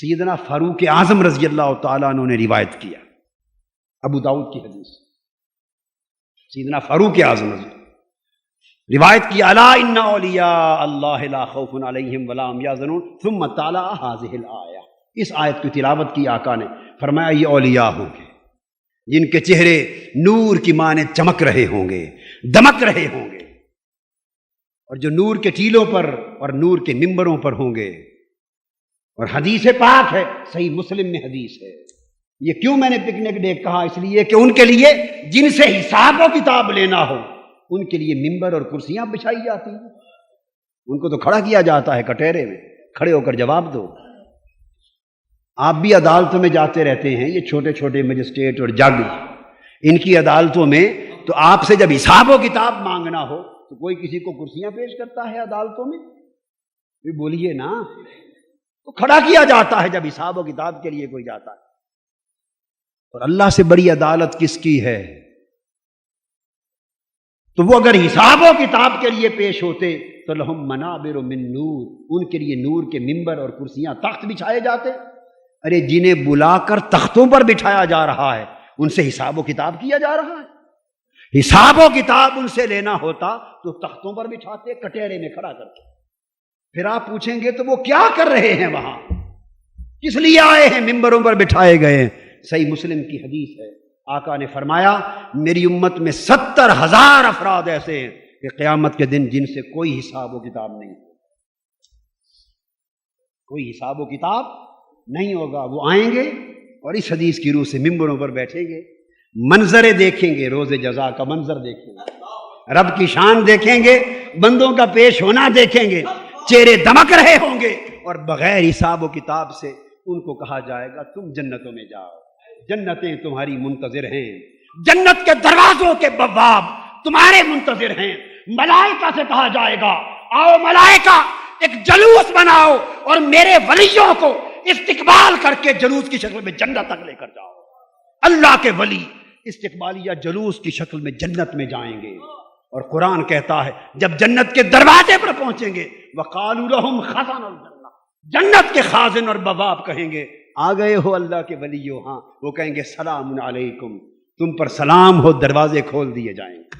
سیدنا فاروق اعظم رضی اللہ تعالیٰ عنہ نے روایت کیا، ابو داود کی حدیث۔ سیدنا فاروق اعظم رضی روایت کی، الا ان اولیاء اللہ لا خوف علیہم ولا هم یحزنون۔ ثم تعالی هذه الايه اس آیت کی تلاوت کی آقا نے فرمایا، یہ اولیاء ہوں گے۔ جن کے چہرے نور کی مانے چمک رہے ہوں گے، دمک رہے ہوں گے۔ اور جو نور کے ٹیلوں پر اور نور کے ممبروں پر ہوں گے اور حدیث پاک ہے، صحیح مسلم میں حدیث ہے۔ یہ کیوں میں نے پکنک ڈے کہا؟ اس لیے کہ ان کے لیے جن سے حساب و کتاب لینا ہو، ان کے لیے ممبر اور کرسیاں بچھائی جاتی ہیں۔ ان کو تو کھڑا کیا جاتا ہے کٹہرے میں، کھڑے ہو کر جواب دو۔ آپ بھی عدالتوں میں جاتے رہتے ہیں، یہ چھوٹے چھوٹے مجسٹریٹ اور جج۔ ان کی عدالتوں میں تو آپ سے جب حساب و کتاب مانگنا ہو، تو کوئی کسی کو کرسیاں پیش کرتا ہے عدالتوں میں؟ بولیے نا۔ تو کھڑا کیا جاتا ہے جب حساب و کتاب کے لیے کوئی جاتا ہے؟ اور اللہ سے بڑی عدالت کس کی ہے؟ تو وہ اگر حساب و کتاب کے لیے پیش ہوتے تو لہم منابر من نور، ان کے لیے نور کے ممبر اور کرسیاں تخت بچھائے جاتے۔ ارے جنہیں بلا کر تختوں پر بٹھایا جا رہا ہے، ان سے حساب و کتاب کیا جا رہا ہے؟ حساب و کتاب ان سے لینا ہوتا تو تختوں پر بٹھاتے، کٹہرے میں کھڑا کرتے۔ پھر آپ پوچھیں گے تو وہ کیا کر رہے ہیں وہاں؟ کس لیے آئے ہیں ممبروں پر بٹھائے گئے ہیں؟ صحیح مسلم کی حدیث ہے۔ آقا نے فرمایا، میری امت میں ستر ہزار افراد ایسے ہیں کہ قیامت کے دن جن سے کوئی حساب و کتاب نہیں کوئی حساب و کتاب نہیں ہوگا، وہ آئیں گے اور اس حدیث کی روح سے ممبروں پر بیٹھیں گے۔ منظر دیکھیں گے، روز جزا کا منظر دیکھیں گے۔ رب کی شان دیکھیں گے، بندوں کا پیش ہونا دیکھیں گے۔ چہرے دمک رہے ہوں گے۔ اور بغیر حساب و کتاب سے ان کو کہا جائے گا تم جنتوں میں جاؤ۔ جنتیں تمہاری منتظر ہیں۔ جنت کے دروازوں کے بواب تمہارے منتظر ہیں۔ ملائکہ سے کہا جائے گا آؤ ملائکہ ایک جلوس بناؤ اور میرے ولیوں کو استقبال کر کے جلوس کی شکل میں جنت تک لے کر جاؤ۔ اللہ کے ولی استقبالیہ جلوس کی شکل میں جنت میں جائیں گے۔ اور قرآن کہتا ہے جب جنت کے دروازے پر پہنچیں گے وقالوا لهم خزان الجنہ جنت کے خازن اور بباب کہیں گے، آ گئے ہو اللہ کے ولیو ہاں وہ کہیں گے، سلام علیکم، تم پر سلام ہو، دروازے کھول دیے جائیں۔ گے